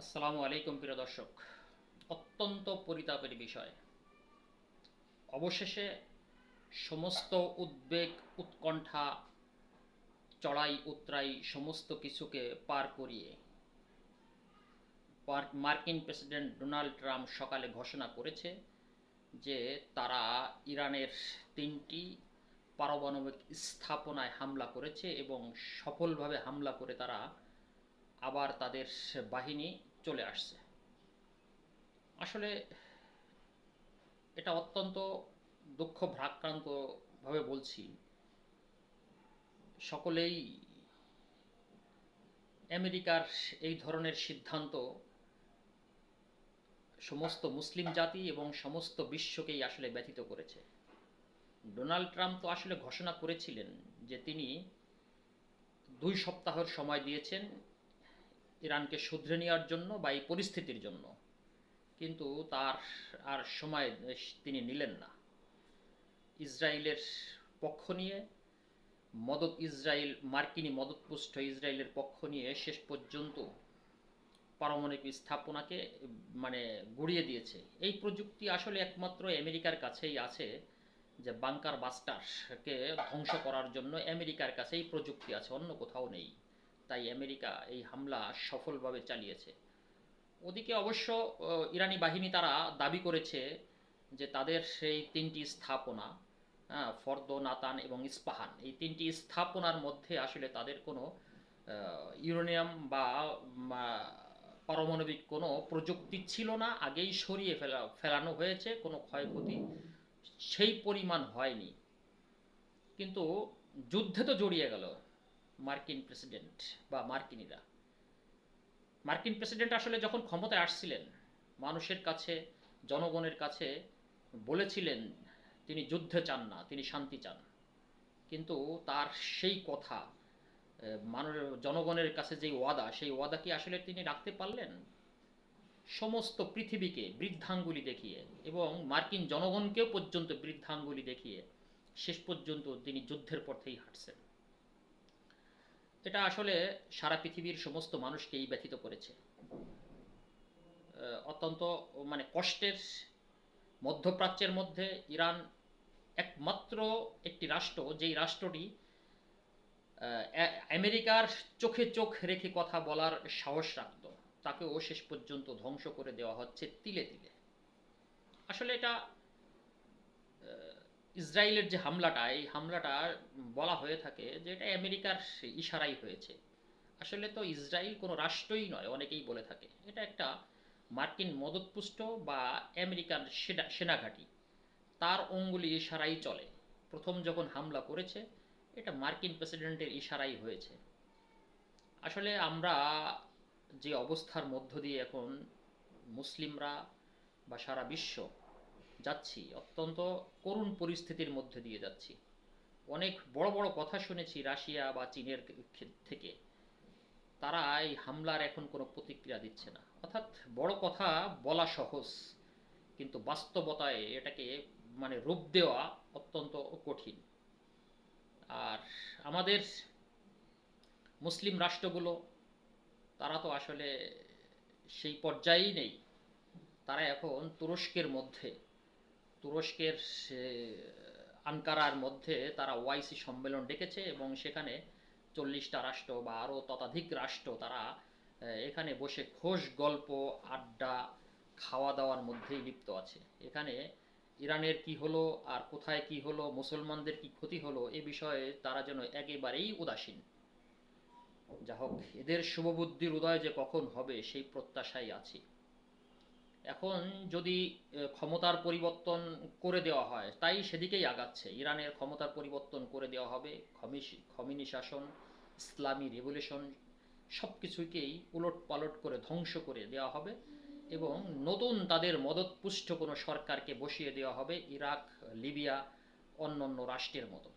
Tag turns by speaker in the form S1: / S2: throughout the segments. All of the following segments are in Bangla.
S1: আসসালামু আলাইকুম প্রিয় দর্শক। অত্যন্ত পরিতাপের বিষয়। অবশেষে সমস্ত উদ্বেগ, উৎকণ্ঠা, চড়াই, উতরাই সমস্ত কিছুকে পার করিয়ে মার্কিন প্রেসিডেন্ট ডোনাল্ড ট্রাম্প সকালে ঘোষণা করেছে যে তারা ইরানের তিনটি পারমাণবিক স্থাপনায় হামলা করেছে এবং সফলভাবে হামলা করে তারা আবার তাদের বাহিনী চলে আসছে। আসলে এটা অত্যন্ত দুঃখ ভ্রাক্রান্তভাবে বলছি। সকলেই আমেরিকার এই ধরনের সিদ্ধান্ত সমস্ত মুসলিম জাতি এবং সমস্ত বিশ্বকেই আসলে ব্যথিত করেছে। ডোনাল্ড ট্রাম্প তো আসলে ঘোষণা করেছিলেন যে তিনি দুই সপ্তাহের সময় দিয়েছেন ইরানকে শুধরে নেওয়ার জন্য বা এই পরিস্থিতির জন্য। কিন্তু তার আর সময় তিনি নিলেন না। ইসরায়েলের পক্ষ নিয়ে, মদত ইসরায়েল, মার্কিনী মদতপুষ্ট ইসরায়েলের পক্ষ নিয়ে শেষ পর্যন্ত পারমাণবিক স্থাপনাকে মানে গুড়িয়ে দিয়েছে। এই প্রযুক্তি আসলে একমাত্র আমেরিকার কাছেই আছে যে বাংকার বাস্টারকে ধ্বংস করার জন্য আমেরিকার কাছে এই প্রযুক্তি আছে, অন্য কোথাও নেই। তাই আমেরিকা এই হামলা সফলভাবে চালিয়েছে। ওদিকে অবশ্য ইরানি বাহিনী তারা দাবি করেছে যে তাদের সেই তিনটি স্থাপনা ফর্দ, নাতান এবং ইস্পাহান, এই তিনটি স্থাপনার মধ্যে আসলে তাদের কোনো ইউরেনিয়াম বা পারমাণবিক কোনো প্রযুক্তি ছিল না, আগেই সরিয়ে ফেলা, ফেলানো হয়েছে, কোনো ক্ষয়ক্ষতি সেই পরিমাণ হয়নি। কিন্তু যুদ্ধে তো জড়িয়ে গেল। মার্কিন প্রেসিডেন্ট বা মার্কিনীরা। মার্কিন প্রেসিডেন্ট আসলে যখন ক্ষমতায় আসছিলেন, মানুষের কাছে, জনগণের কাছে বলেছিলেন, তিনি যুদ্ধে চান না, তিনি শান্তি চান। কিন্তু তার সেই কথা মানুষ, জনগণের কাছে যে ওয়াদা, সেই ওয়াদা কি আসলে তিনি রাখতে পারলেন? সমস্ত পৃথিবীকে বৃদ্ধাঙ্গুলি দেখিয়ে এবং মার্কিন জনগণকেও পর্যন্ত বৃদ্ধাঙ্গুলি দেখিয়ে শেষ পর্যন্ত তিনি যুদ্ধের পথেই হাঁটছেন। এটা আসলে সারা পৃথিবীর সমস্ত মানুষকেই ব্যথিত করেছে। অত্যন্ত মানে কষ্টের মধ্যপ্রাচ্যের মধ্যে ইরান একমাত্র একটি রাষ্ট্র, যেই রাষ্ট্রটি আমেরিকার চোখে চোখ রেখে কথা বলার সাহস রাখত। তাকেও শেষ পর্যন্ত ধ্বংস করে দেওয়া হচ্ছে তিলে তিলে। আসলে এটা ইসরায়েলের যে হামলাটা, এই হামলাটা বলা হয়ে থাকে যে এটা আমেরিকার ইশারাই হয়েছে। আসলে তো ইসরায়েল কোনো রাষ্ট্রই নয়, অনেকেই বলে থাকে। এটা একটা মার্কিন মদতপুষ্ট বা আমেরিকান সেনা, সেনাঘাঁটি। তার অঙ্গুলি ইশারাই চলে। প্রথম যখন হামলা করেছে, এটা মার্কিন প্রেসিডেন্টের ইশারাই হয়েছে। আসলে আমরা যে অবস্থার মধ্য দিয়ে এখন মুসলিমরা বা সারা বিশ্ব যাচ্ছি, অত্যন্ত করুণ পরিস্থিতির মধ্যে দিয়ে যাচ্ছি। অনেক বড় বড় কথা শুনেছি রাশিয়া বা চীনের থেকে। তারা এই হামলার এখন কোনো প্রতিক্রিয়া দিচ্ছে না। অর্থাৎ বড় কথা বলা সহজ, কিন্তু বাস্তবতায় এটাকে মানে রূপ দেওয়া অত্যন্ত কঠিন। আর আমাদের মুসলিম রাষ্ট্রগুলো, তারা তো আসলে সেই পর্যায়েই নেই। তারা এখন তুরস্কের মধ্যে। তুরস্কের আনকারার মধ্যে তারা ওয়াইসি সম্মেলন ডেকেছে এবং সেখানে চল্লিশটা রাষ্ট্র বা আরও ততাধিক রাষ্ট্র তারা এখানে বসে খোশ গল্প, আড্ডা, খাওয়া দাওয়ার মধ্যেই লিপ্ত আছে। এখানে ইরানের কি হলো আর কোথায় কি হলো, মুসলমানদের কি ক্ষতি হলো, এ বিষয়ে তারা যেন একেবারেই উদাসীন। যা হোক এদের শুভবুদ্ধির উদয় যে কখন হবে, সেই প্রত্যাশাই আছি। এখন যদি ক্ষমতার পরিবর্তন করে দেওয়া হয়, তাই সেদিকেই আগাচ্ছে। ইরানের ক্ষমতার পরিবর্তন করে দেওয়া হবে খমিনি শাসন, ইসলামী রেভলিউশন সব কিছুকেই উলট পালট করে ধ্বংস করে দেওয়া হবে এবং নতুন তাদের মদতপুষ্ট কোনো সরকারকে বসিয়ে দেওয়া হবে ইরাক, লিবিয়া অন্য অন্য রাষ্ট্রের মতো।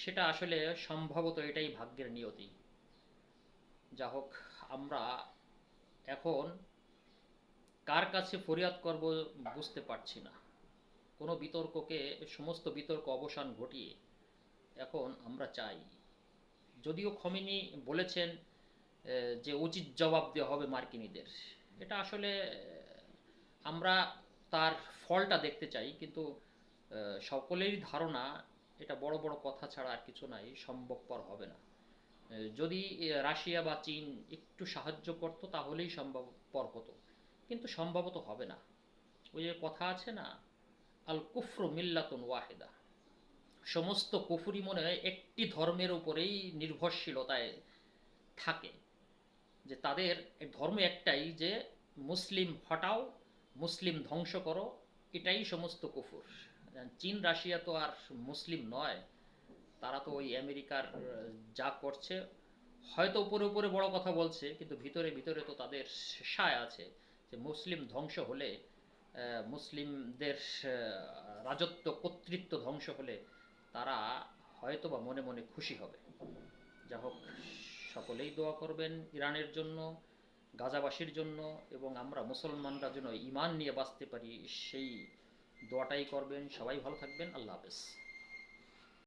S1: সেটা আসলে সম্ভবত এটাই ভাগ্যের নিয়তি। যা হোক আমরা এখন কার কাছে ফরিয়াদ করব বুঝতে পারছি না। কোনো বিতর্ককে, সমস্ত বিতর্ক অবসান ঘটিয়ে এখন আমরা চাই। যদিও খমিনি বলেছেন যে উচিত জবাব দেওয়া হবে মার্কিনীদের। এটা আসলে আমরা তার ফলটা দেখতে চাই, কিন্তু সকলেরই ধারণা এটা বড় বড় কথা ছাড়া আর কিছু নাই, সম্ভবপর হবে না। যদি রাশিয়া বা চীন একটু সাহায্য করতো, তাহলেই সম্ভবপর হতো। কিন্তু সম্ভবত হবে না। ওই যে কথা আছে না, আল কুফরু মিল্লাতুন ওয়াহেদা। সমস্ত কুফুরি মনে হয় একটি ধর্মের উপরেই নির্ভরশীলতায় থাকে। যে তাদের ধর্ম একটাই যে মুসলিম হটাও, মুসলিম ধ্বংস করো, এটাই সমস্ত কুফুর। চীন, রাশিয়া তো আর মুসলিম নয়। তারা তো ওই আমেরিকার যা করছে, হয়তো উপরে উপরে বড় কথা বলছে, কিন্তু ভিতরে ভিতরে তো তাদের সায় আছে। যে মুসলিম ধ্বংস হলে মুসলিমদের রাজত্ব, কর্তৃত্ব ধ্বংস হলে তারা হয়তো বা মনে মনে খুশি হবে। যা হোক, সকলেই দোয়া করবেন ইরানের জন্য, গাজাবাসীর জন্য, এবং আমরা মুসলমানরা যেন ইমান নিয়ে বাঁচতে পারি, সেই দোয়াটাই করবেন। সবাই ভালো থাকবেন। আল্লাহ হাফেজ।